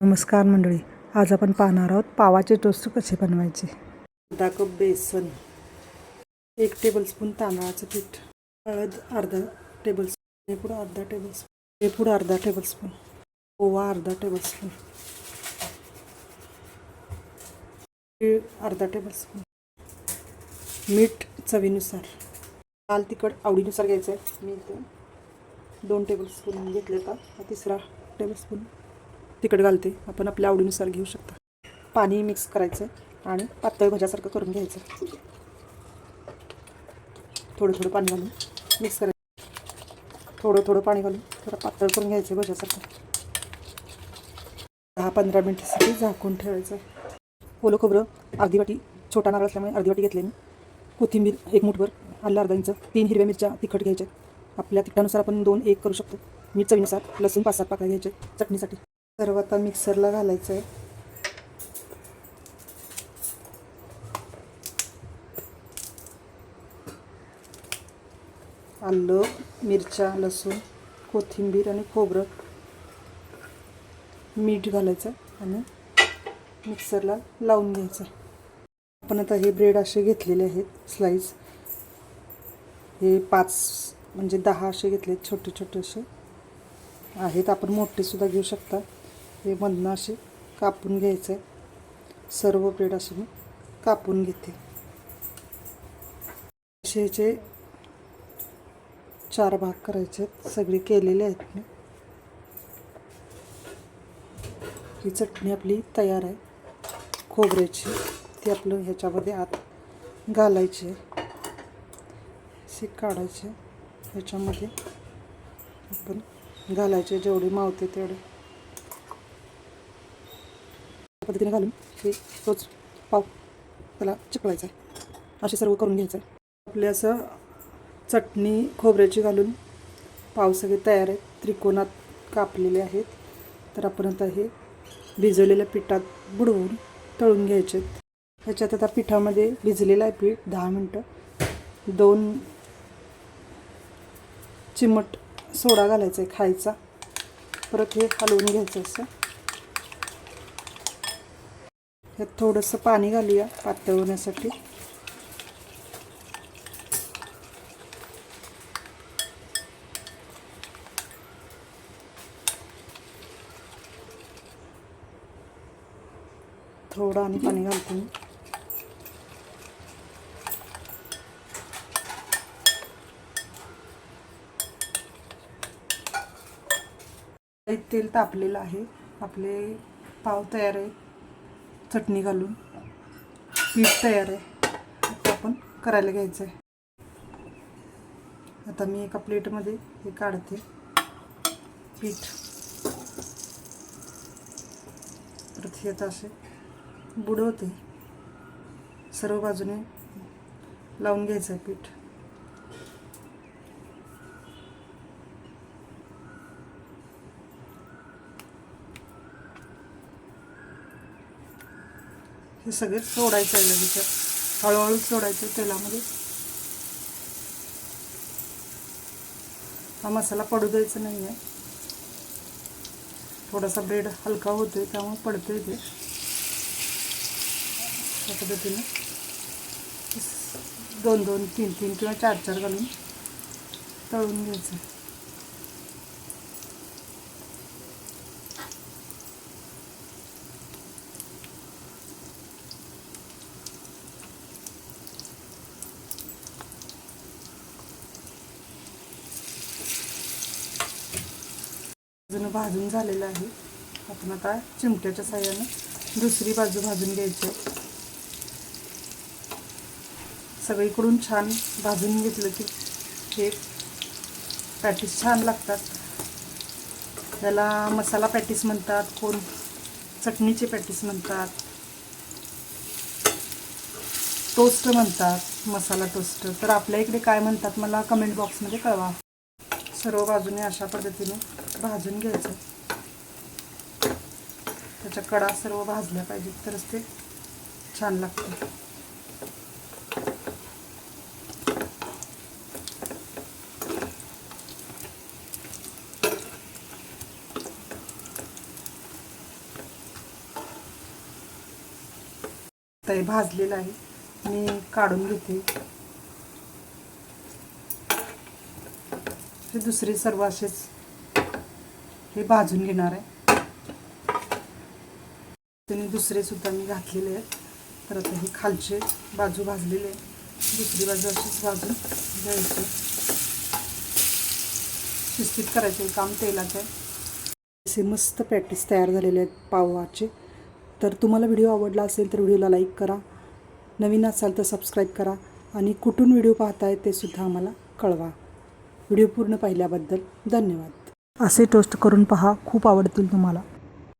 नमस्कार मंडळी आज आपण पाहणार आहोत पावाचे टोस्ट कसे बनवायचे. अर्धा कप बेसन एक टेबलस्पून तांदळाचं पीठ हळद अर्धा टेबलस्पून पुढं अर्धा टेबलस्पून पुढं अर्धा टेबलस्पून ओवा अर्धा टेबलस्पून तीळ अर्धा टेबलस्पून मीठ चवीनुसार लाल तिखट आवडीनुसार घ्यायचं आहे मी इथे दोन टेबलस्पून घेतले का तिसरा टेबलस्पून तिखट घालते. आपण आपल्या आवडीनुसार घेऊ शकता. पाणी मिक्स करायचं आणि पातळ भज्यासारखं करून घ्यायचं. थोडं थोडं पाणी घालून मिक्स करायचं. थोडं थोडं पाणी घालून थोडं पातळ करून घ्यायचं भज्यासारखं. दहा पंधरा मिनटासाठी झाकून ठेवायचं. ओलं खोबरं अर्धी वाटी छोटा नारळ असल्यामुळे अर्धी वाटी घेतले मी कोथिंबीर एक मुठभर आलं अर्धा इंच. तीन हिरव्या मिरच्या तिखट घ्यायच्या आपल्या तिखटानुसार आपण दोन एक करू शकतो. मीठ चवीनुसार लसूण पाच सात पाकळ्या घ्यायचे चटणीसाठी. सर्व आता मिक्सरला घालायचं आहे आलं मिरच्या लसूण कोथिंबीर आणि खोबरं. मीठ घालायचं आणि मिक्सरला लावून घ्यायचं. आपण आता हे ब्रेड असे घेतलेले आहेत स्लाईस हे पाच म्हणजे दहा असे घेतले छोटे छोटे असे. आहेत आपण मोठेसुद्धा घेऊ शकता. हे मधनं असे कापून घ्यायचं आहे. सर्व ब्रेड असे मी कापून घेते. असे ह्याचे चार भाग करायचे आहेत. सगळे केलेले आहेत मी. ही चटणी आपली तयार आहे. खोबऱ्याची ती आपलं ह्याच्यामध्ये आत घालायची आहे. असे काढायचे. ह्याच्यामध्ये आपण घालायचे जेवढे मावते तेवढे. पद्धतीने घालून हे तोच पाव त्याला चिकवायचा आहे. असे सर्व करून घ्यायचं आहे. आपले असं चटणी खोबऱ्याची घालून पाव सगळे तयार आहेत. त्रिकोणात कापलेले आहेत. तर आपण आता हे भिजवलेल्या पिठात बुडवून तळून घ्यायचे आहेत. ह्याच्यात आता पिठामध्ये भिजलेलं आहे पीठ दहा मिनटं. दोन चिमट सोडा घालायचा आहे खायचा. परत हे हलवून घ्यायचं असं. ह्यात थोडंसं पाणी घालूया पातळ होण्यासाठी. थोडं आणि पाणी घालतो मी. तेल तापलेलं आहे. आपले पाव तयार आहे चटणी घालून. पीठ तयार आहे. आता आपण करायला घ्यायचं आहे आता मी एका प्लेटमध्ये हे काढते. पीठ. परत हे असे बुडवते. सर्व बाजूने लावून घ्यायचं आहे पीठ. हे सगळे सोडायचं आहे लगेच. हळूहळू सोडायचं तेलामध्ये. हा मसाला पडू द्यायचा नाही आहे थोडासा ब्रेड हलका होतोय त्यामुळे पडतोय ते. त्या पद्धतीने. दोन दोन तीन तीन किंवा चार चार घालून तळून घ्यायचं. अजून भाजून झालेलं आहे. आपण आता चिमट्याच्या साह्यानं दुसरी बाजू भाजून घ्यायची सगळीकडून छान भाजून घेतलं की हे पॅटीस छान लागतात. त्याला मसाला पॅटीस म्हणतात कोण चटणीचे पॅटीस म्हणतात. टोस्ट म्हणतात मसाला टोस्ट. तर आपल्या इकडे काय म्हणतात मला कमेंट बॉक्समध्ये कळवा. सर्व बाजूने अशा पद्धतीने भाजून घ्यायचं. त्याच्या कडा सर्व भाजल्या पाहिजेत तरच ते छान लागतं. भाजलेला आहे. मी काढून घेते. दुसरी सर्व असेच हे भाजून घेणार आहे. त्याने दुसरे सुद्धा मी घातलेले आहेत. तर आता हे खालचे बाजू भाजलेले आहे दुसरी बाजू अशीच भाजून घ्यायची. शिस्तीत करायचे काम तेलाचं आहे. असे मस्त पॅटीस तयार झालेले आहेत पावाचे तर तुम्हाला व्हिडिओ आवडला असेल तर व्हिडिओला लाईक करा. नवीन असाल तर सबस्क्राईब करा. आणि कुठून व्हिडिओ पाहताय ते सुद्धा आम्हाला कळवा. व्हिडिओ पूर्ण पाहिल्याबद्दल धन्यवाद. असे टोस्ट करून पहा. खूप आवडतील तुम्हाला.